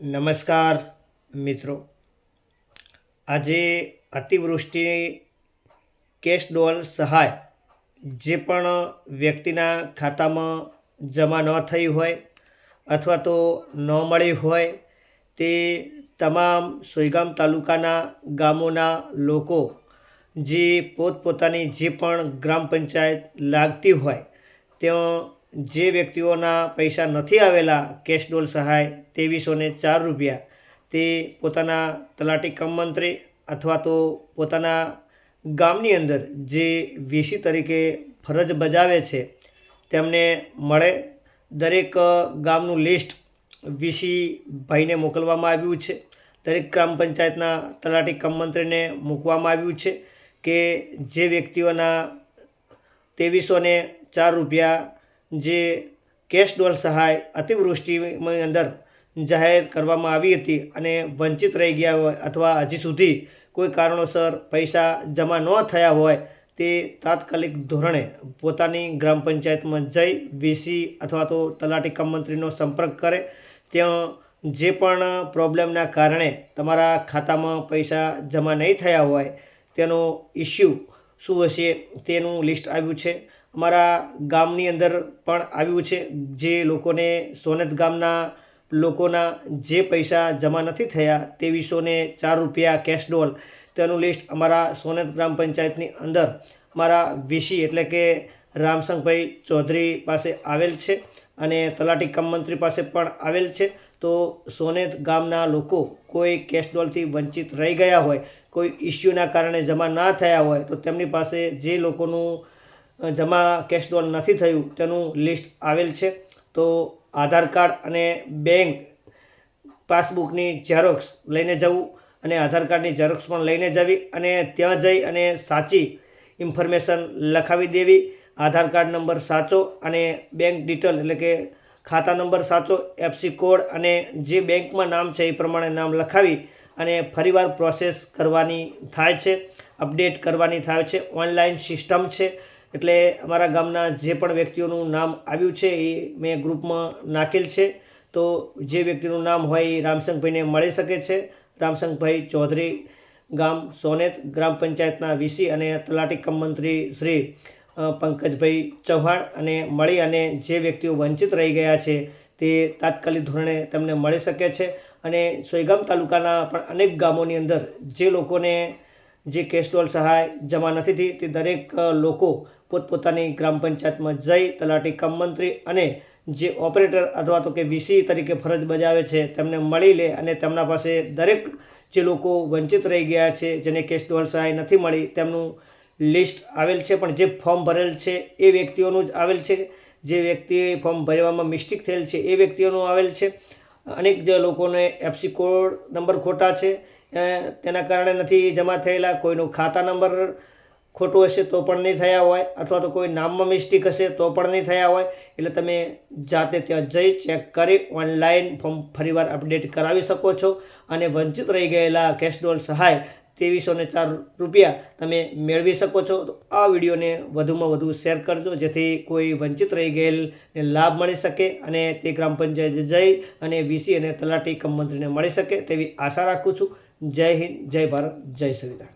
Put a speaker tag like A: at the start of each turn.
A: નમસ્કાર, મિત્રો. આજે અતિવૃષ્ટિ કેશ ડોલ સહાય જે પણ વ્યક્તિના ખાતામાં જમા ન થઈ હોય અથવા તો ન મળી હોય તે તમામ સોયગામ તાલુકાના ગામોના લોકો જે પોતપોતાની જે પણ ગ્રામ પંચાયત લાગતી હોય, ત્યાં જે વ્યક્તિઓના પૈસા નથી આવેલા કેશ ડોલ સહાય ત્રેવીસો ચાર રૂપિયા, તે પોતાના તલાટી કમ મંત્રી અથવા તો પોતાના ગામની અંદર જે વીસી તરીકે ફરજ બજાવે છે, તેમને મળે. દરેક ગામનું લિસ્ટ વીસી ભાઈને મોકલવામાં આવ્યું છે. દરેક ગ્રામ પંચાયતના તલાટી કમ મંત્રીને મૂકવામાં આવ્યું છે કે જે વ્યક્તિઓના ત્રેવીસો ને ચાર રૂપિયા જે કેશ ડોલ સહાય અતિવૃષ્ટિની અંદર જાહેર કરવામાં આવી હતી અને વંચિત રહી ગયા હોય અથવા હજી સુધી કોઈ કારણોસર પૈસા જમા ન થયા હોય તે તાત્કાલિક ધોરણે પોતાની ગ્રામ પંચાયતમાં જઈ વીસી અથવા તો તલાટી કમ મંત્રીનો સંપર્ક કરે. ત્યાં જે પણ પ્રોબ્લેમના કારણે તમારા ખાતામાં પૈસા જમા નહીં થયા હોય તેનો ઇસ્યુ શું હશે તેનું લિસ્ટ આવ્યું છે. અમારા ગામની અંદર પણ આવ્યું છે, જે લોકોને સોનેત ગામના લોકોના જે પૈસા જમા નથી થયા ત્રેવીસો ને ચાર રૂપિયા કેશ ડોલ તેનું લિસ્ટ અમારા સોનેત ગ્રામ પંચાયતની અંદર અમારા વીસી એટલે કે રામસંગભાઈ ચૌધરી પાસે આવેલ છે અને તલાટી કમ મંત્રી પાસે પણ આવેલ છે. તો સોનેત ગામના લોકો કોઈ કેશ ડોલથી વંચિત રહી ગયા હોય, કોઈ ઇસ્યુના કારણે જમા ના થયા હોય, તો તેમની પાસે જે લોકોનું જમા કેશ ડોન નથી થયું, તેનું લિસ્ટ આવેલ છે. તો આધાર કાર્ડ અને બેંક પાસબુકની ઝેરોક્સ લઈને જવું અને આધાર કાર્ડની ઝેરોક્સ પણ લઈને જવી અને ત્યાં જઈ અને સાચી ઇન્ફોર્મેશન લખાવી દેવી. આધાર કાર્ડ નંબર સાચો અને બેંક ડિટેલ એટલે કે ખાતા નંબર સાચો એફસી કોડ અને જે બેંકમાં નામ છે એ પ્રમાણે નામ લખાવી અને ફરીવાર પ્રોસેસ કરવાની થાય છે અપડેટ કરવાની થાય છે. ઓનલાઈન સિસ્ટમ છે. એટલે અમારા ગામના જે પણ વ્યક્તિઓનું નામ આવ્યું છે એ મેં ગ્રુપમાં નાખેલ છે. તો જે વ્યક્તિનું નામ હોય એ રામસંગભાઈને મળી શકે છે. રામસંગભાઈ ચૌધરી, ગામ સોનેત, ગ્રામ પંચાયતના વીસી અને તલાટી કમ મંત્રી શ્રી પંકજભાઈ ચૌહાણ અને મળી અને જે વ્યક્તિઓ વંચિત રહી ગયા છે તે તાત્કાલિક ધોરણે તેમને મળી શકે છે. અને સોયગામ તાલુકાના પણ અનેક ગામોની અંદર જે લોકોને જે કેશ સહાય જમા નથી થઈ તે દરેક લોકો પોતપોતાની ગ્રામ પંચાયતમાં જઈ તલાટી કમ મંત્રી અને જે ઓપરેટર અથવા તો કે વીસી તરીકે ફરજ બજાવે છે, તેમને મળી લે અને તેમના પાસે દરેક જે લોકો વંચિત રહી ગયા છે, જેને કેશ ડોલ સહાય નથી મળી, તેમનું લિસ્ટ આવેલ છે. પણ જે ફોર્મ ભરેલ છે એ વ્યક્તિઓનું જ આવેલ છે. જે વ્યક્તિએ ફોર્મ ભરવામાં મિસ્ટેક થયેલ છે એ વ્યક્તિઓનું આવેલ છે. અનેક જે લોકોને એફસી કોડ નંબર ખોટા છે. તેના કારણે નથી જમા થયેલા. કોઈનો ખાતા નંબર ખોટું હશે તો પણ નહીં થયા હોય, અથવા તો કોઈ નામમાં મિસ્ટેક હશે તો પણ નહીં થયા હોય, એટલે તમે જાતે ત્યાં જઈ ચેક કરી ઓનલાઈન ફોર્મ ફરીવાર અપડેટ કરાવી શકો છો. અને વંચિત રહી ગયેલા કેશડોલ સહાય ત્રેવીસો ને ચાર રૂપિયા તમે મેળવી શકો છો. તો આ વિડીયોને વધુમાં વધુ શેર કરજો, જેથી કોઈ વંચિત રહી ગયેલને લાભ મળી શકે અને તે ગ્રામ પંચાયત જઈ અને વીસી અને તલાટી કમ મંત્રીને મળી શકે તેવી આશા રાખું છું. જય હિન્દ, જય ભારત, જય સંવિધાન